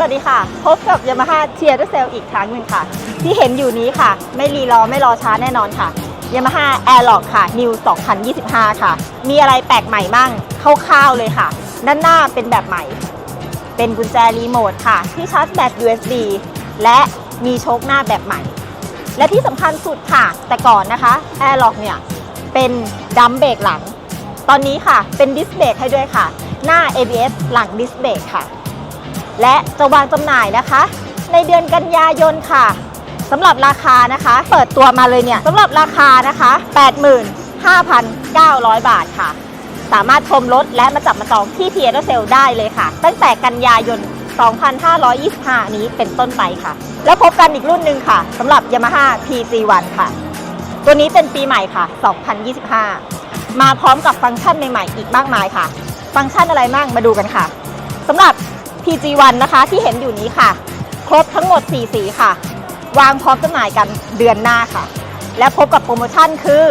สวัสดีค่ะ พบกับ Yamaha t i e r c e l อีกครั้งหนึ่งค่ะ ที่เห็นอยู่นี้ค่ะ ไม่รีรอไม่รอช้าแน่นอนค่ะ Yamaha Airlock ค่ะ New 2025 ค่ะ มีอะไรแปลกใหม่มั่งคร่าวๆเลยค่ะ ด้านหน้าเป็นแบบใหม่ เป็นกุญแจรีโมทค่ะ ที่ชาร์จแบต USB และมีโชคหน้าแบบใหม่ และที่สำคัญสุดค่ะ แต่ก่อนนะคะ Airlock เนี่ยเป็นดัมเบรกหลัง ตอนนี้ค่ะเป็นดิสเบรกให้ด้วยค่ะ หน้า ABS หลังดิสเบรกค่ะ และจะวางจำหน่ายนะคะ ในเดือนกันยายนค่ะสำหรับราคานะคะ เปิดตัวมาเลยเนี่ยสำหรับราคานะคะ 85,900 บาทค่ะ สามารถชมรถและมาจับมาจองที่เทียร์เซลได้เลยค่ะ ตั้งแต่กันยายน 2525 นี้เป็นต้นไปค่ะ แล้วพบกันอีกรุ่นหนึ่งค่ะสำหรับ Yamaha PG1 ค่ะ ตัวนี้เป็นปีใหม่ค่ะ 2025 มาพร้อมกับฟังก์ชันใหม่ๆ อีกมากมายค่ะ ฟังก์ชันอะไรบ้างมาดูกันค่ะสำหรับ PG1 นะคะที่เห็นอยู่นี้ค่ะ ครบทั้งหมด 4 สีค่ะ วางพร้อมจำหน่ายกันเดือนหน้าค่ะ และพบกับโปรโมชั่นคือ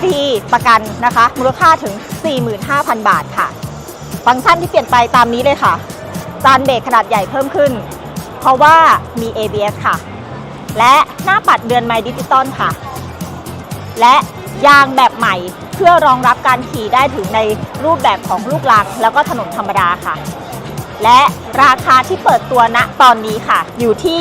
ฟรีประกันนะคะ มูลค่าถึง 45,000 บาทค่ะ ฟังก์ชันที่เปลี่ยนไปตามนี้เลยค่ะ จานเบรกขนาดใหญ่เพิ่มขึ้น เพราะว่ามี ABS ค่ะ และหน้าปัดเดือนไม้ดิจิตอลค่ะ และยางแบบใหม่เพื่อรองรับการขี่ได้ถึงในรูปแบบของลูกลังแล้วก็ถนนธรรมดาค่ะ และราคาที่เปิดตัวณตอนนี้ค่ะ อยู่ที่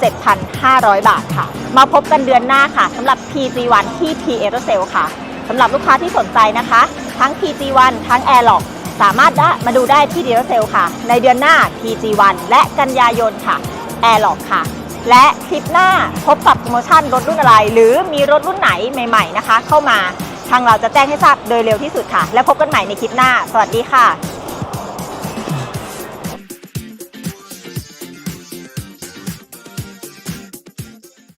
57,500 บาทค่ะ มาพบกันเดือนหน้าค่ะสำหรับ PG1 ที่ T a e r o c e l ค่ะสำหรับลูกค้าที่สนใจนะคะ ทั้ง PG1 ทั้ง Airlock สามารถมาดูได้ที่ d e a l e r c e l ค่ะ ในเดือนหน้า PG1 และกันยายนค่ะ Airlock ค่ะ และคลิปหน้าพบกับโปรโมชั่นรถรุ่นอะไร หรือมีรถรุ่นไหนใหม่ๆนะคะ เข้ามาทางเราจะแจ้งให้ทราบโดยเร็วที่สุดค่ะ และพบกันใหม่ในคลิปหน้า สวัสดีค่ะ